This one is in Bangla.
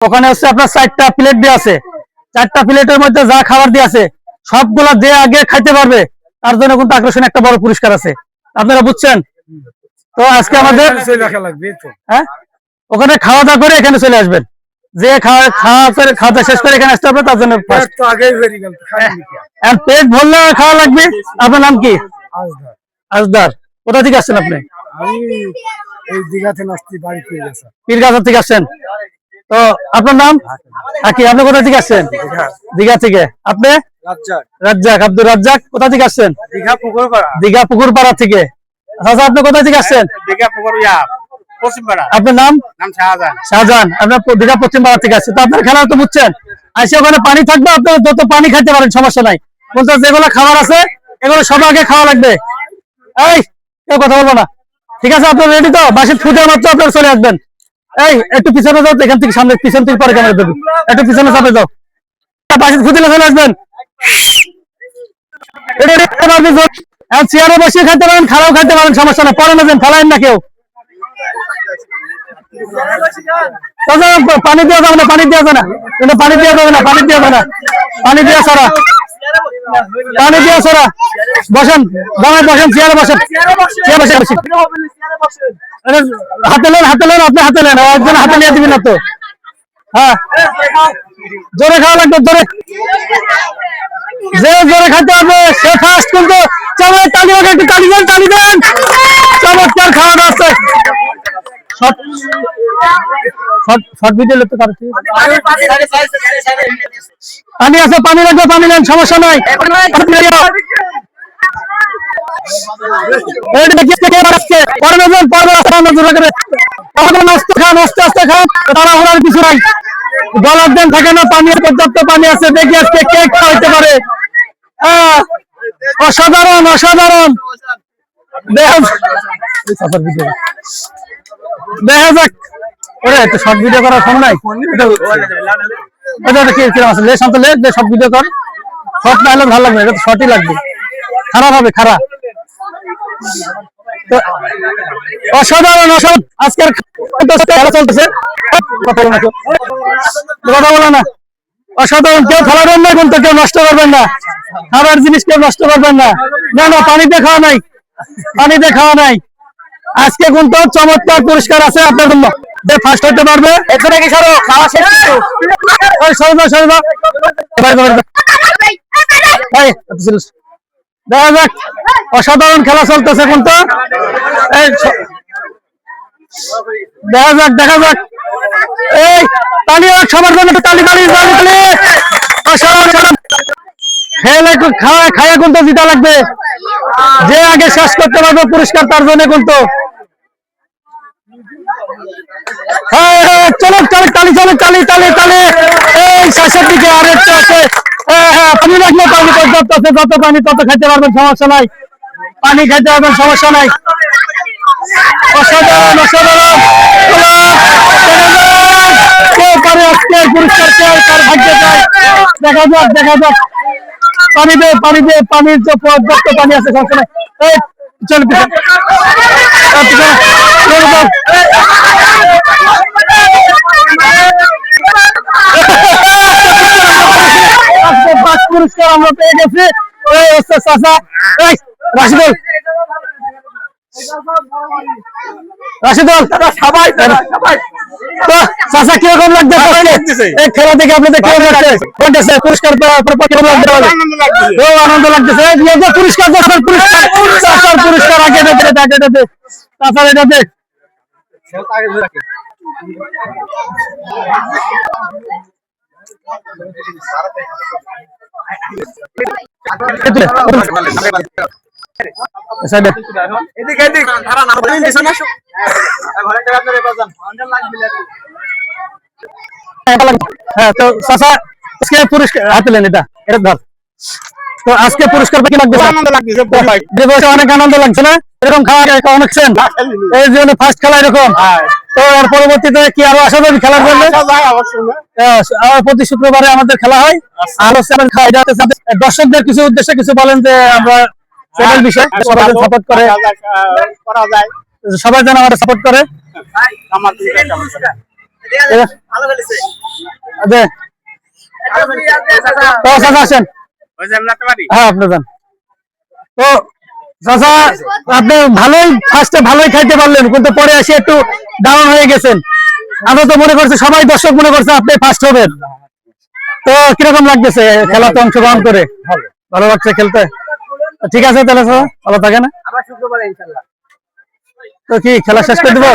ওখানে হচ্ছে আপনার চারটা প্লেট দিয়ে আছে। চারটা প্লেটের মধ্যে যা খাবার দিয়ে আছে সবগুলা যে আগে খাইতে পারবে তার জন্য কিন্তু আকর্ষণ একটা বড় পুরস্কার আছে। আপনারা বুঝছেন? তো আজকে আমাদের এই তো। হ্যাঁ? ওখানে খাওয়া দাওয়া করে এখানে চলে আসবেন। যে খাওয়া খাওয়া খাওয়া শেষ করে এখানে আসতে হবে তার জন্য পেট ভরলে খাওয়া লাগবে? আপনার নাম কি? আজদার। কোথা থেকে আসছেন আপনি? পীরগাছা থেকে আসছেন? তো আপনার নাম? কি আপনি কোথা থেকে আসছেন? দীঘা। থেকে। আপনি? রাজ্জাক। রাজ্জাক আব্দুর রাজ্জাক কোথা থেকে আসছেন? দীঘা পুকুর পাড়া দীঘা থেকে। আচ্ছা আপনি কোথা থেকে আসছেন? দীঘা পুকুর আপনার নাম? শাহজাহান। শাহজাহান আপনার দীঘা পশ্চিম পাড়া থেকে আসছে তো আপনার খেলা তো বুঝছেন। আসে ওখানে পানি থাকবে আপনার যত পানি খাইতে পারেন সমস্যা নাই। বলতে যেগুলো খাবার আছে এগুলো সব আগে খাওয়া লাগবে। এই কেউ কথা বলব না। ঠিক আছে আপনার রেডি তো? বাসের ফুটে মাত্র আপনারা চলে আসবেন। এই, একটু পিছনে যাও এখান থেকে সামনে, পিছন থেকে পরে ক্যামেরা দেবো একটু পিছনে যাও। ফুটিলে চলে আসবেন। চেয়ারে বসে খাইতে পারেন খারাপ পারেন, সমস্যা না পরে নেবেন ফেলাইন না কেউ। পানি দেওয়া যাবে না, পানি দেওয়া যাবে না। পানি দেওয়া যাবে না, পানি দেওয়া যাবে না। পানি দেওয়া ছাড়া। পানি দেওয়া ছাড়া বসেন দাঁড়ায় বসেন চেয়ারে বসেন চেয়ারে বসে বসে আরে, হাতে নেন হাতে নেন আপনি হাতে নেন একজন হাতে নিয়ে দিবেন না তো হ্যাঁ জোরে খাওয়া লাগবে জোরে যে জোরে খাইতে হবে সে ফার্স্ট কিন্তু চলো তালি হোক একটু তালি দেন তালি দেন চমৎকার খাওয়া আছে শর্ট শর্ট ভিডিও লিখতে পারো পানি আছে পানি লাগবে পানি নেন সমস্যা নাই। থাকে না পানি দেখি পারে। আহ, অসাধারণ অসাধারণ। দেখা যাক। ওরে একটু শর্ট ভিডিও করার ফোন নাই। এটা এটা কি কীরকম আছে। লে শান্ত লে শর্ট ভিডিও কর। শর্ট না হলে ভালো লাগবে এটা তো শর্টই লাগবে। খারাপ হবে খারাপ। অসাধারণ অসাধারণ। আজকের খেলা চলতেছে। কথা বলো না কেউ। কথা বলো না। অসাধারণ কেউ খেলাবেন না কিন্তু কেউ নষ্ট করবেন না। খাবার জিনিস কেউ নষ্ট করবেন না। না না পানিতে খাওয়া নাই। পানিতে খাওয়া নাই। আজকে কিন্তু চমৎকার পুরস্কার আছে আপনার জন্য। যে ফার্স্ট হতে পারবে। এখানে কি সরো? খাওয়া শেষ ওই সরো দাও, সরো দাও। এবার এবার, এবার। এই, এত দেখা যাক। অসাধারণ খেলা চলতেছে কিন্তু। এই দেখা যাক দেখা যাক। এই তালি সবার জন্য তালি তালি তালি তালি। অসাধারণ খায়া কিন্তু জিতা লাগবে। যে আগে শেষ করতে পারবে, পুরস্কার তার জন্য কিন্তু চলো চলো তালি চলো তালি তালি তালি। এই শেষের দিকে আর একটু আছে। হ্যাঁ হ্যাঁ আছে যত পানি, তত খাইতে পারবেন, সমস্যা নাই। পানি খাইতে পারবেন, সমস্যা নাই। অসাধারণ অসাধারণ। কে পারে দেখা যাক দেখা যাক। পানি দে পানি দে, পানির যে পর্যাপ্ত পানি আছে, সমস্যা নাই। এই, চল পুরস্কার রাশিদুল। রাশিদুল সবাই সবাই। তো চাচা কীরকম লাগছে এই খেলা দেখে আপনাদের কেমন লাগছে? লাগছে পুরস্কার পাওয়ার পর কেমন লাগছে ও আনন্দ লাগতেছে। এই যে পুরস্কার চাচার পুরস্কার। চাচার পুরস্কার আগে দে দে আগে দে দে চাচার এটা দে আচ্ছা দে এদিকে এদিক। ধারা না বলেন দিছ না? ঘরে টাকা ধরে বাজান আন্ডার লাগবে। হ্যাঁ তো চাচা আজকে পুরস্কার হাতে এটা এটা ধর। তো আজকে পুরস্কার কি লাগবে আনন্দ লাগছে অনেক আনন্দ লাগছে না? এরকম খাওয়া খাওয়া অনেকছেন এই জন্য ফার্স্ট খেলা এরকম। তো এর পরবর্তীতে কি আরও আসা যাবে খেলার জন্য প্রতি শুক্রবারে আমাদের খেলা হয়। আর আমাদের দর্শকদের কিছু উদ্দেশ্যে কিছু বলেন যে আমরা চ্যানেল বিষয় সবাই সাপোর্ট করে। করা যায় সবাই যেন আমাদের সাপোর্ট করে। আসেন। হ্যাঁ আপনি যান। তো চাচা আপনি ভালোই ফার্স্টে ভালোই খাইতে পারলেন কিন্তু পরে এসে একটু ডাউন হয়ে গেছেন। আমরা তো মনে করছি সবাই দর্শক মনে করছে আপনি ফার্স্ট হবেন। তো কীরকম লাগতেছে খেলাতে অংশগ্রহণ করে? ভালো লাগছে খেলতে? ঠিক আছে তাহলে স্যার ভালো থাকে না তো কি খেলা শেষ করে দিব?